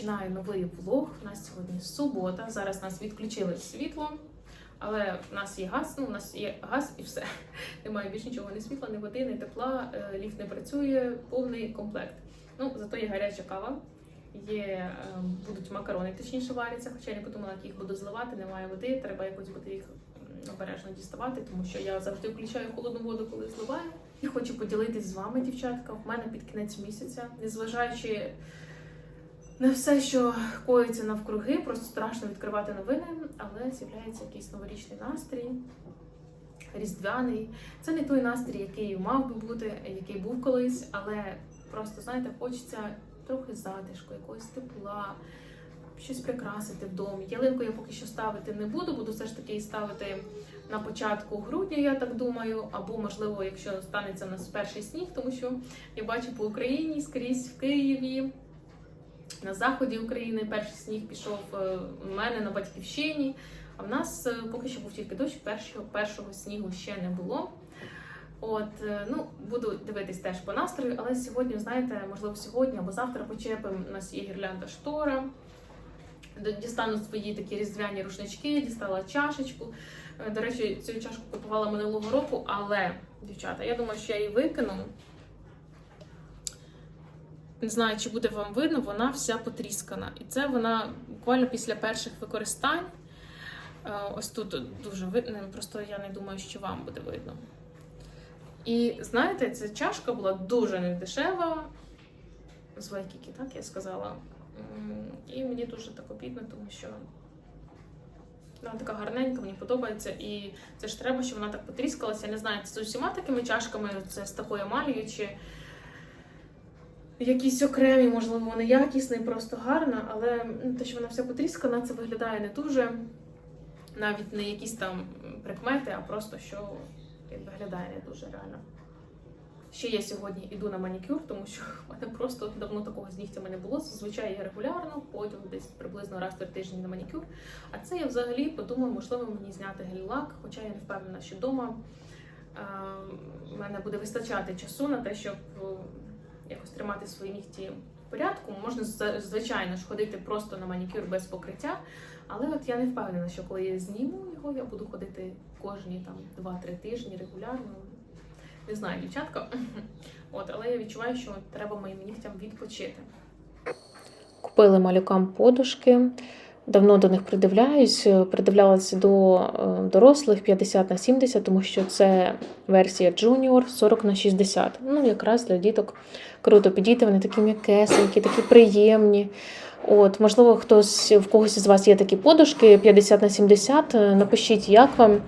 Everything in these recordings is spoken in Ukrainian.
починаю новий влог. У нас сьогодні субота. Зараз нас відключили світло, але в нас є газ. Ну, у нас є газ і все. Немає більш нічого, ні світла, ні води, ні тепла, е, ліфт не працює, повний комплект. Ну, зато є гаряча кава. Є, е, будуть макарони, точніше варяться, хоча я не подумала, як їх буду зливати, немає води, треба якось буде їх обережно діставати, тому що я завжди включаю холодну воду, коли зливаю. І хочу поділитись з вами, дівчатка. В мене під кінець місяця, незважаючи на все, що коїться навкруги, просто страшно відкривати новини, але з'являється якийсь новорічний настрій, різдвяний. Це не той настрій, який мав би бути, який був колись, але просто, знаєте, хочеться трохи затишку, якогось тепла, щось прикрасити в домі. Ялинку я поки що ставити не буду, буду все ж таки її ставити на початку грудня, я так думаю, або можливо, якщо станеться у нас перший сніг, тому що я бачу по Україні скрізь в Києві. На заході України перший сніг пішов е, у мене на батьківщині. А в нас е, поки що був тільки дощ, першого, першого снігу ще не було. От, е, ну, буду дивитись теж по настрою, але сьогодні, знаєте, можливо, сьогодні або завтра почепимо. У нас є гірлянда штора. Дістану свої такі різдвяні рушнички, дістала чашечку. До речі, цю чашку купувала минулого року, але, дівчата, я думаю, що я її викину. Не знаю, чи буде вам видно, вона вся потріскана. І це вона буквально після перших використань. Е, Ось тут дуже видно, просто я не думаю, що вам буде видно. І знаєте, ця чашка була дуже недешева. З Вайкіки, так я сказала. І мені дуже так обідно, тому що вона така гарненька, мені подобається. І це ж треба, щоб вона так потріскалася. Я не знаю, це з усіма такими чашками, це з такою емалію, чи якісь окремі, можливо, вони якісні, просто гарна, але те, що вона вся потріскана, це виглядає не дуже. Навіть не якісь там прикмети, а просто що виглядає не дуже реально. Ще я сьогодні йду на манікюр, тому що в мене просто давно такого з нігтями не було. Зазвичай я регулярно ходжу десь приблизно раз три тижні на манікюр. А це я взагалі подумаю, можливо, мені зняти гель-лак, хоча я не впевнена, що вдома е, в мене буде вистачати часу на те, щоб якось тримати свої нігті в порядку. Можна звичайно ж ходити просто на манікюр без покриття. Але от я не впевнена, що коли я зніму його, я буду ходити кожні там 2-3 тижні регулярно. Не знаю, дівчатка. От, але я відчуваю, що треба моїм нігтям відпочити. Купили малюкам подушки. Давно до них придивляюсь. Придивлялася до е, дорослих 50 на 70, тому що це версія Junior 40 на 60. Ну, якраз для діток круто підійти. Вони такі м'якесенькі, такі приємні. От, можливо, хтось в когось із вас є такі подушки 50 на 70. е, Напишіть, як вам,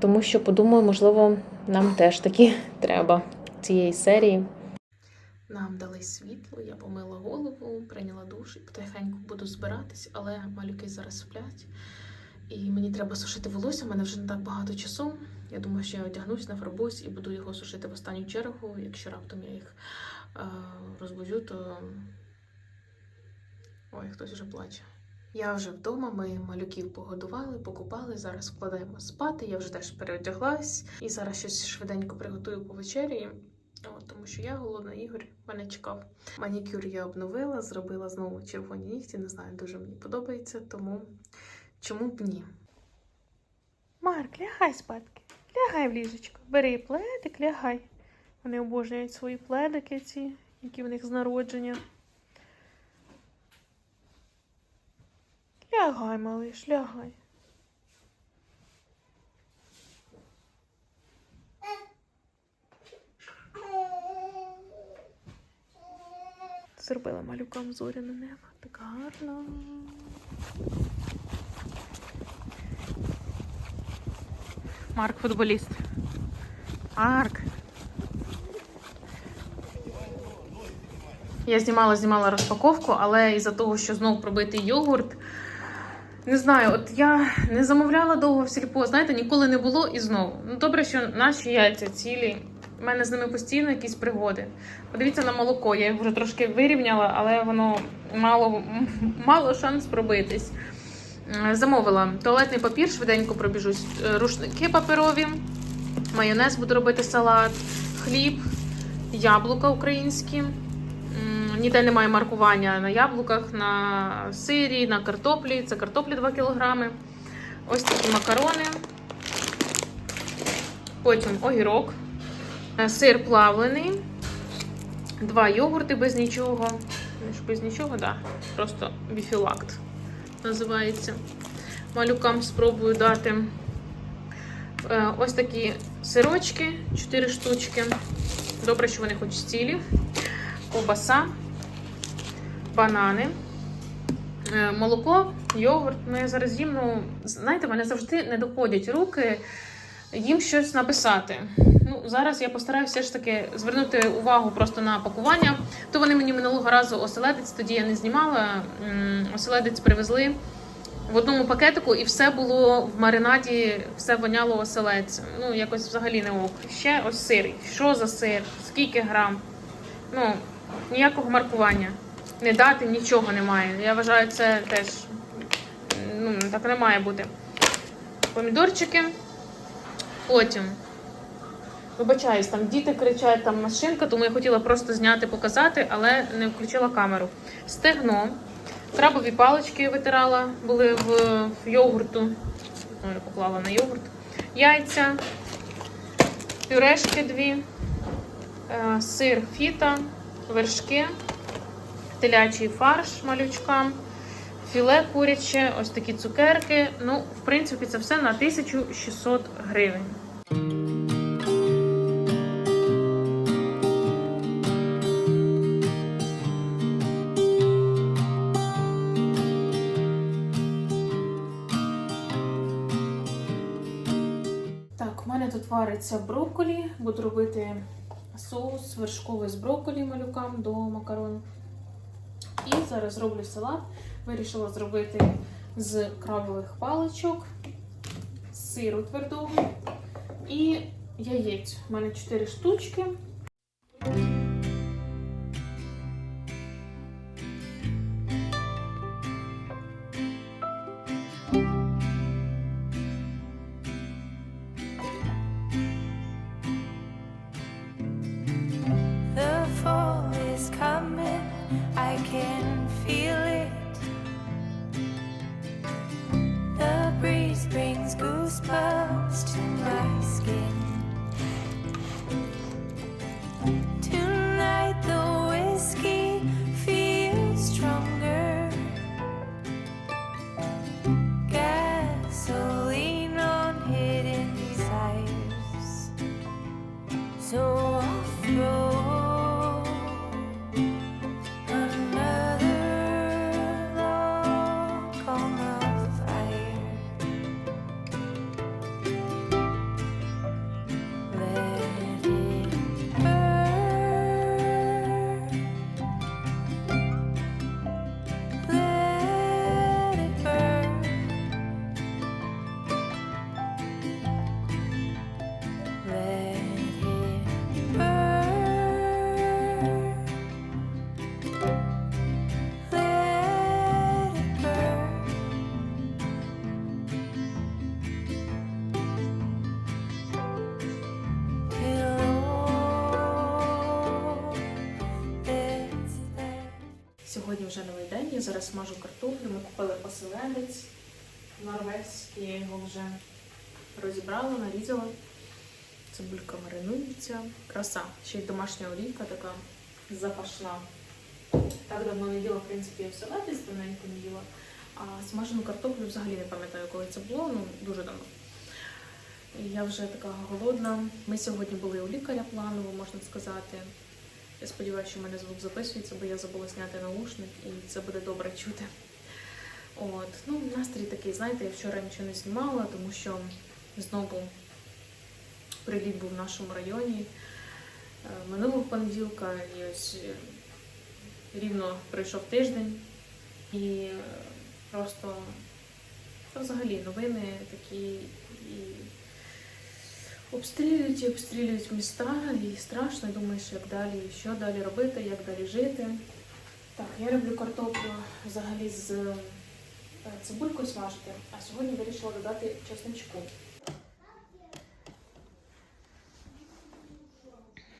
тому що подумаю, можливо, нам теж такі треба цієї серії. Нам дали світло, я помила голову, прийняла душ і потихеньку буду збиратись, але малюки зараз сплять. І мені треба сушити волосся, у мене вже не так багато часу. Я думаю, що я одягнусь, нафарбуюсь і буду його сушити в останню чергу. Якщо раптом я їх е, розбудю, то ой, хтось вже плаче. Я вже вдома, ми малюків погодували, покупали. Зараз вкладаємо спати. Я вже теж переодяглась і зараз щось швиденько приготую по вечері. Тому що я голодна, Ігор мене чекав. Манікюр я обновила, зробила знову червоні нігті. Не знаю, дуже мені подобається, тому чому б ні? Марк, лягай спадки. Лягай в ліжечко. Бери пледик, лягай. Вони обожнюють свої пледики ці, які в них з народження. Лягай, малиш, лягай. Зробила малюкам зоряне небо. Так гарно. Марк футболіст. Марк. Я знімала, знімала розпаковку, але із-за того, що знов пробитий йогурт. Не знаю, от я не замовляла довго в сільпо, знаєте, ніколи не було і знову. Ну добре, що наші яйця цілі. У мене з ними постійно якісь пригоди. Подивіться на молоко, я його вже трошки вирівняла, але воно мало, мало шанс пробитись. Е, Замовила туалетний папір, швиденько пробіжусь, е, рушники паперові, майонез буду робити салат, хліб, яблука українські, ніде немає маркування на яблуках, на сирі, на картоплі. Це картоплі 2 кг. Ось такі макарони. Потім огірок, сир плавлений, два йогурти без нічого. Ну, Без нічого. Да. Просто біфілакт називається. Малюкам спробую дати. Е, Ось такі сирочки, 4 штучки. Добре, що вони хоч цілі. Ковбаса, банани, е, молоко, йогурт. Ну, я зараз їм, ну, знаєте, мене завжди не доходять руки їм щось написати. Зараз я постараюся ж таки звернути увагу просто на пакування. То вони мені минулого разу оселедець, тоді я не знімала. Оселедець привезли в одному пакетику, і все було в маринаді, все воняло оселедцем. Ну, якось взагалі не ок. Ще ось сир. Що за сир? Скільки грам? Ну, ніякого маркування. Не дати, нічого немає. Я вважаю, це теж ну, так не має бути. Помідорчики. Потім. Вибачаюсь, там діти кричать, там машинка, тому я хотіла просто зняти, показати, але не включила камеру. Стегно. Крабові палички витирала, були в, в йогурту. Ну, я поклала на йогурт. Яйця, пюрешки дві, е, сир фіта, вершки, телячий фарш малючкам, філе куряче, ось такі цукерки. Ну, в принципі, це все на 1600 гривень. Вариться брокколі. Буду робити соус вершковий з брокколі малюкам до макарон. І зараз зроблю салат. Вирішила зробити з крабових паличок, сиру твердого і яєць. У мене 4 штучки. Brings goosebumps to my skin. Tonight, the whiskey feels stronger. Gasoline on hidden desires. So вже новий день. Я зараз смажу картоплю. Ми купили поселенець норвезький. Я його вже розібрала, нарізала. Цибулька маринується. Краса. Ще й домашня олійка така запашна. Так давно не їла, в принципі, я оселедець давненько не їла. А смажену картоплю взагалі не пам'ятаю, коли це було, ну дуже давно. І я вже така голодна. Ми сьогодні були у лікаря планово, можна сказати. Я сподіваюся, що в мене звук записується, бо я забула зняти наушник і це буде добре чути. От, ну, настрій такий, знаєте, я вчора нічого не знімала, тому що знову приліт був в нашому районі е, минулого понеділка, і ось е, рівно пройшов тиждень. І е, просто взагалі новини такі і обстрілюють і обстрілюють міста, і страшно, думаєш, як далі, що далі робити, як далі жити. Так, я люблю картоплю взагалі з е, цибулькою смажити, а сьогодні вирішила додати чесничку.